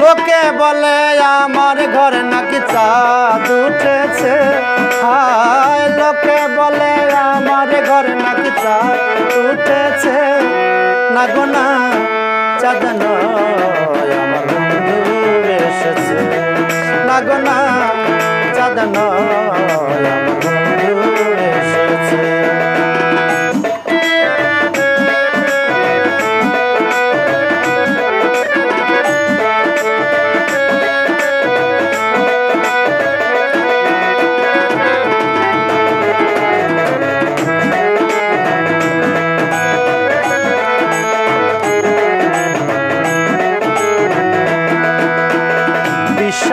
লোকে বলে, আমার ঘরে নাকি চাঁদ উঠেছে। হায়, লোকে বলে, আমার ঘরে নাকি চাঁদ উঠেছে। না গো না, চাঁদ নয়, আমার বন্ধু এসেছে। না গো না, চাঁদ নয়, আমার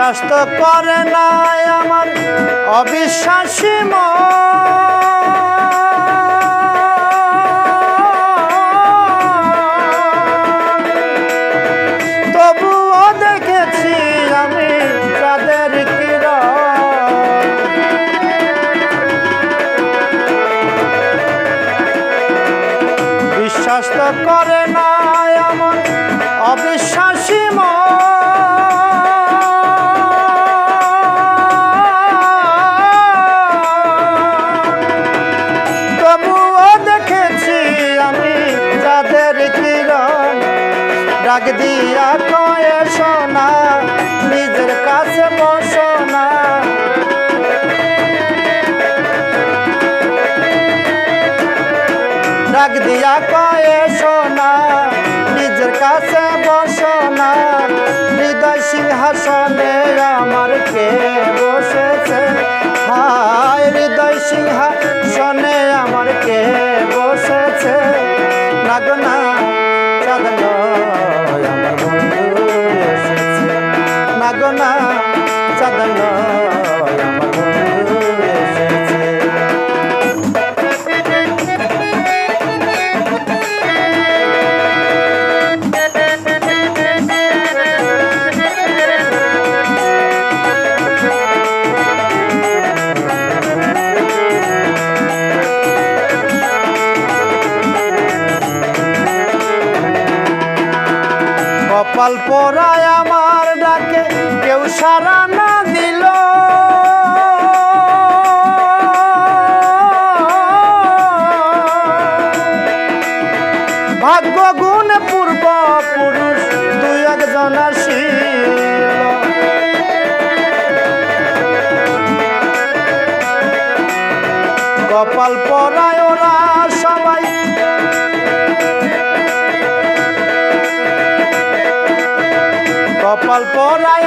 বিশ্বাস তো করে নাই আমার অবিশ্বাসী তো করে না এমন অবিশ্বাসী মন। দিয়া কয়ে শোনা নিজের কাছে বসো না। ডাক দিয়া কয়ে শোনা নিজের কাছে বসো না। হৃদয় সিংহাসনে আমার কে বসেছে? হায়, হৃদয় সিংহাসনে আমার কে বসেছে? না কপাল পরায় ওরা সবাই। কপাল পরায়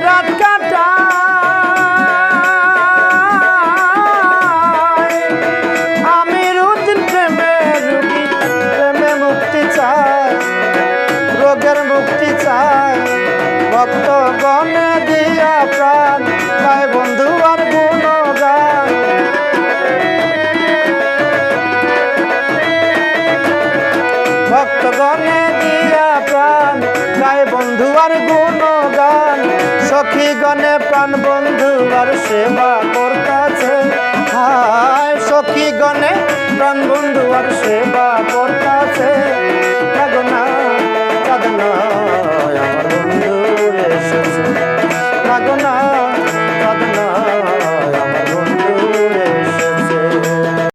রাত গণে প্রাণ বন্ধু আর সেবা করতেছে। হায় সখীগণে প্রাণ বন্ধু আর সেবা করতেছে।